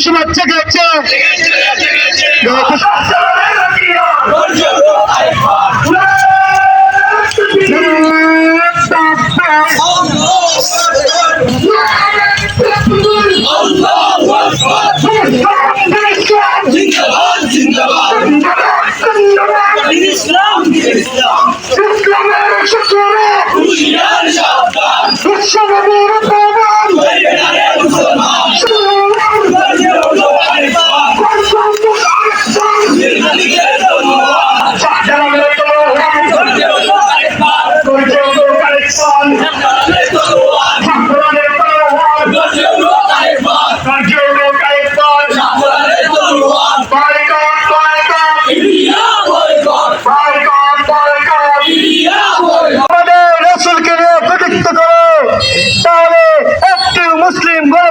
সমাজ জেগেছে জিন্দাবাদ জিন্দাবাদ ইসলাম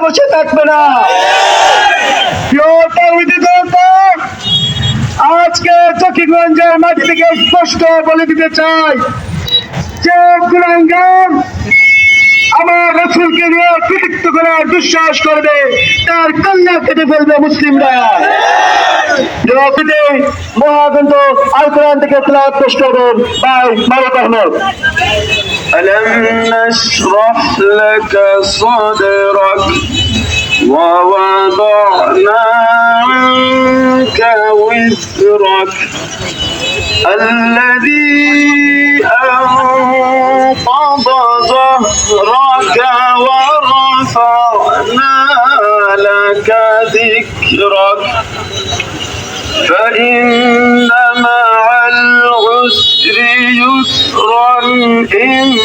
বসে থাকবে না। আজকে চকিগঞ্জের মাটি থেকে স্পষ্ট বলে দিতে চাই। যে আমার রসুলকে নিয়ে কৃতিত্ব করার দুঃসাহস করবে তার কন্যা কেটে ফেলবে মুসলিমরা জবাবিতে মহাগ্রন্থ আল কোরআন থেকে তেলাওয়াত পেশ করবেন ভাই মারুফ আহমদ ألم نشرح لك صدرك ووضعنا عنك وزرك الذي لك ذكرك فإن مع العسر يسرا إن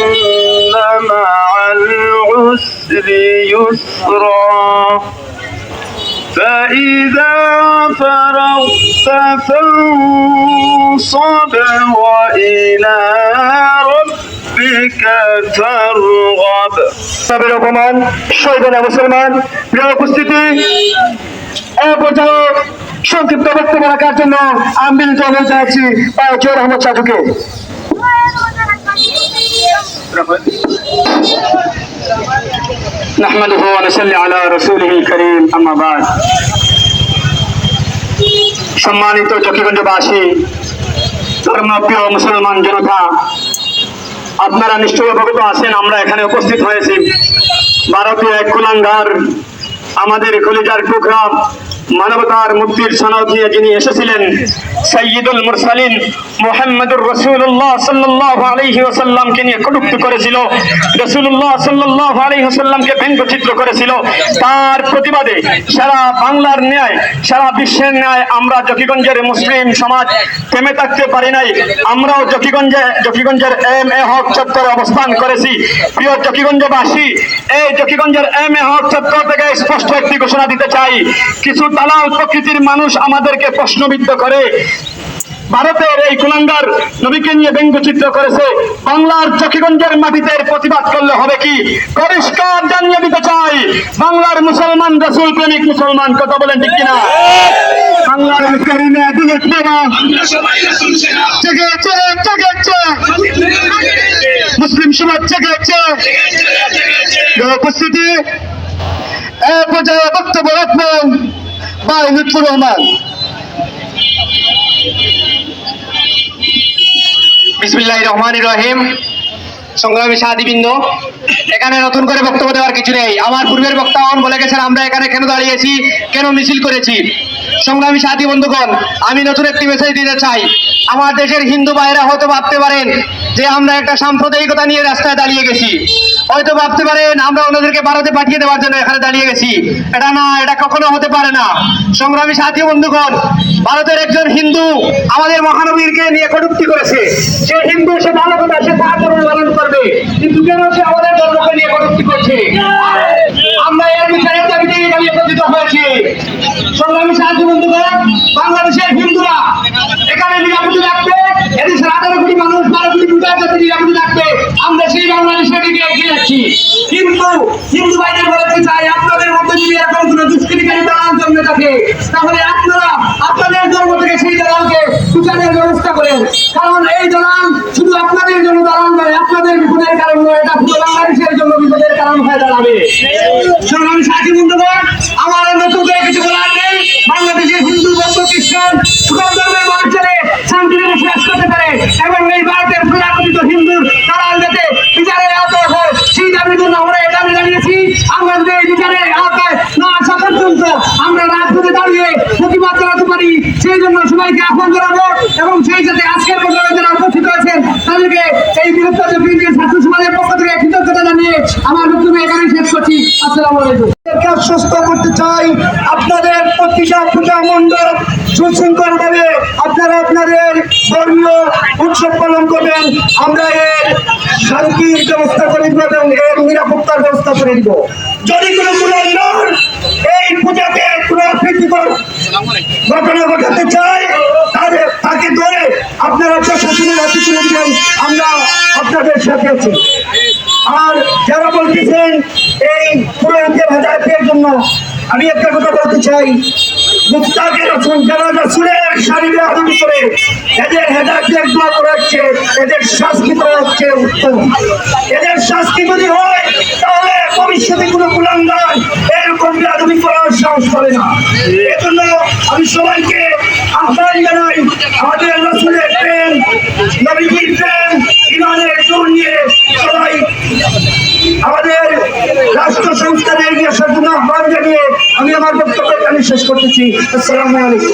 مع العسر يسرا. فإذا فرغت فانصب وإلى ربك অপমান সইবে না মুসলমান প্রিয় উপস্থিতি এ পর্যায়ে সংক্ষিপ্ত বক্তব্য রাখার জন্য আমি বিনীত অনুরোধ জানাচ্ছি জোর আহমদ চাটুকে نحمده ونصلي على رسوله الكريم اما بعد সম্মানিত চকিগঞ্জবাসী ধর্মপ্রিয় মুসলমান জনতা আপনারা নিশ্চয়ই অবগত আছেন, আমরা এখানে উপস্থিত হয়েছি। ভারতীয় এক কুলাঙ্গার, আমাদের কলিজার টুকরা মানবতার মুক্তির সনদ নিয়ে যিনি এসেছিলেন সৈয়দুল মুরসালিন মোহাম্মদুর রসুল্লাহ সাল্লাহ আলহি ওসাল্লামকে নিয়ে কটুক্তি করেছিল। রসুল্লাহ সাল্লাহ আলহি ওসাল্লামকে ব্যঙ্গচিত্র করেছিল। তার প্রতিবাদে সারা বাংলার ন্যায়, সারা বিশ্বের ন্যায় আমরা জকিগঞ্জের মুসলিম সমাজ থেমে থাকতে পারি নাই। আমরাও জকিগঞ্জে, জকিগঞ্জের এম এ হক চত্বরে অবস্থান করেছি। প্রিয় জকিগঞ্জবাসী, এই জকিগঞ্জের এম এ হক চত্বর থেকে স্পষ্ট একটি ঘোষণা দিতে চাই। কিছু দালাল প্রকৃতির মানুষ আমাদেরকে প্রশ্নবিদ্ধ করে ভারতের এই কুলাঙ্গার নবীকে নিয়ে ব্যঙ্গচিত্র করেছে। বাংলার চকিগঞ্জের মাটিতে প্রতিবাদ করলে হবে কি? পরিষ্কার জানিয়ে দিতে চাই, বাংলার মুসলমান রসুল প্রেমিক মুসলমান, কথা বলেন ঠিক কিনা? বাংলার মুসলিম সমাজ জেগেছে। উপস্থিতি, এ পর্যায়ে বক্তব্য রাখবেন ভাই লুৎফুর রহমান বিসমিল্লাহ রহমান রহিম। সংগ্রামী সাহাদিবৃন্দ এখানে নতুন করে বক্তব্য দেওয়ার কিছু নেই। আমার পূর্বের বক্তাগণ বলে গেছেন, আমরা এখানে কেন দাঁড়িয়েছি, কেন মিছিল করেছি? সংগ্রামী সাথী বন্ধুগণ, আমি নতুন একটি মেসেজ দিতে চাই। আমার দেশের হিন্দু ভাইরা হয়তো ভাবতে পারেন যে আমরা একটা সাম্প্রদায়িকতা নিয়ে রাস্তায় দাঁড়িয়ে গেছি। হয়তো ভাবতে পারেন, আমরা ওনাদেরকে ভারতে পাঠিয়ে দেওয়ার জন্য এখানে দাঁড়িয়ে গেছি। এটা না, এটা কখনো হতে পারে না। সংগ্রামী সাথী বন্ধুগণ, ভারতের একজন হিন্দু আমাদের মহানবীরকে নিয়ে কটুক্তি করেছে। সে হিন্দু, সে ভালো কথা, সে তার পালন করবে। কিন্তু কেন সে আমাদের ধর্মকে নিয়ে কটুক্তি করছে আমরা এর বিচারের দাবিতে এখানে একত্রিত হয়েছি সংগ্রামী সাহায্য বন্ধুগণ বাংলাদেশের হিন্দুরা এখানে নিরাপদে থাকবে এদেশের আঠারো কোটি মানুষ বারো কোটি বিকাশ যাতে নিরাপদে থাকবে আমরা সেই বাংলাদেশের যাচ্ছি কিন্তু হিন্দু ভাইদের বলতে চাই, আপনাদের মধ্যে যদি এরকম কোনো দুষ্কৃতিকারী দালাল জন্মে থাকে, তাহলে আপনারা আপনাদের ধর্ম থেকে সেই দালালকে বিচারের ব্যবস্থা করেন। কারণ এই দালাল শুধু আপনাদের জন্য দালাল নয়, আপনাদের বিপদের কারণ নয়, এটা পুরো বাংলাদেশের জন্য বিপদের কারণ হয়ে দাঁড়াবে। সংগ্রামী সাথী বন্ধুগণ, আমার নতুন কিছু বলার নেই। বাংলাদেশের হিন্দু বৌদ্ধ খ্রিস্টান সকল ধর্মের মানুষ যাতে শান্তিতে বসবাস করতে পারে এবং এই ভারতের প্রজাপতিত হিন্দুর দালাল যাতে বিচারের আওতায় হয় সেই দাবির জন্য আমরা এই দাবি জানিয়েছি আমরা যদি এই বিচারের আওতায় না আসা পর্যন্ত আমরা রাজপথে দাঁড়িয়ে প্রতিবাদ জানাতে পারি সেই জন্য সবাইকে আহ্বান জানাব এবং সেই সাথে আজকের প্রোগ্রামে যারা উপস্থিত আছেন তাদেরকে এই বৃহত্তর ছাত্র সমাজের পক্ষ থেকে কৃতজ্ঞতা জানিয়ে আমার বক্তব্য এখানেই শেষ করছি। আসসালামু আলাইকুম। আশ্বস্ত করতে চাই আপনাদের প্রতিটা পূজা মণ্ডপ সুশৃঙ্খল ভাবে আপনারা আপনাদের ধর্মীয় উৎসব পালন করবেন। আমরা এর শান্তির ব্যবস্থা করে দিব এবং এর নিরাপত্তার ব্যবস্থা করে দিব। যদি কোনো এই পূজাকে কোনো ঘটনা ঘটাতে চায় তাদের তাকে ধরে আপনারা হাতে আমরা আপনাদের সাথে আছি। আর যারা বলতেছেন এই জন্য, আমি একটা কথা বলতে চাই। করে এদের করাচ্ছে এদের শাস্তি করা উত্তম। এদের শাস্তি যদি হয়, তাহলে ভবিষ্যতে কোনো কুলাঙ্গার এরকম আদমি করার সাহস করে না। এজন্য আমি সবাইকে আহ্বান জানাই আমাদের রসুলের প্রেম নবীজির প্রেম ইমানের জোর নিয়ে সবাই আমাদের রাষ্ট্র এগিয়ে আসার জন্য আহ্বান জানিয়ে আমি আমার বক্তব্য এখানে শেষ করতেছি। আসসালামু আলাইকুম।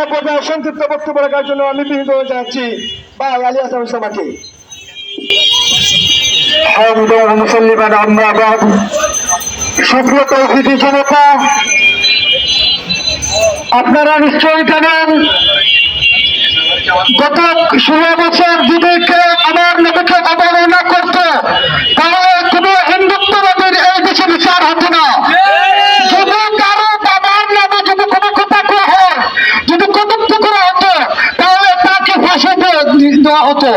এক পর্যায়ে সংক্ষিপ্ত বক্তব্য রাখার জন্য আমি বিনীত জানাচ্ছি বা আলী হাসান সামাকে। মুসল্লিমান আমরা আবাদ সুপ্রিয় জনতা আপনারা নিশ্চয়ই জানেন, গত ষোলো বছর কেউ আমার নবীকে অবহেলা করত তাহলে কোন হিন্দুত্ববাদীর এই দেশে বিচার হতো না। যদি কারও যদি হতো, তাহলে তাকে দেওয়া হতো।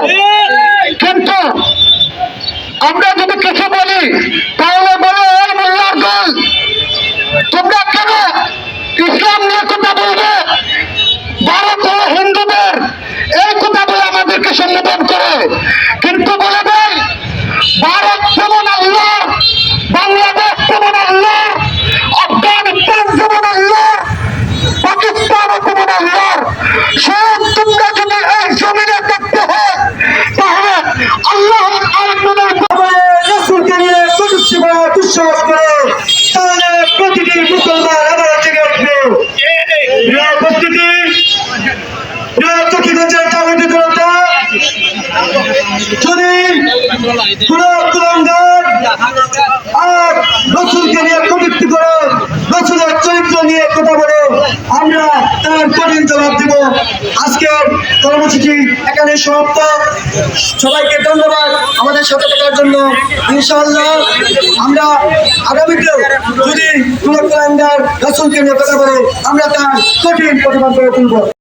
সম্বোধন করে। যদি কোন কুলঙ্গার আর রসুলকে নিয়ে প্রযুক্তি করে রসুলের চরিত্র নিয়ে কথা বলে আমরা তার কঠিন জবাব দেব। আজকের কর্মসূচি এখানে সবাইকে ধন্যবাদ আমাদের সাথে থাকার জন্য। ইনশাআল্লাহ আমরা আগামীতেও যদি কোন নিয়ে কথা বলে আমরা তার কঠিন প্রতিবাদ করে তুলব।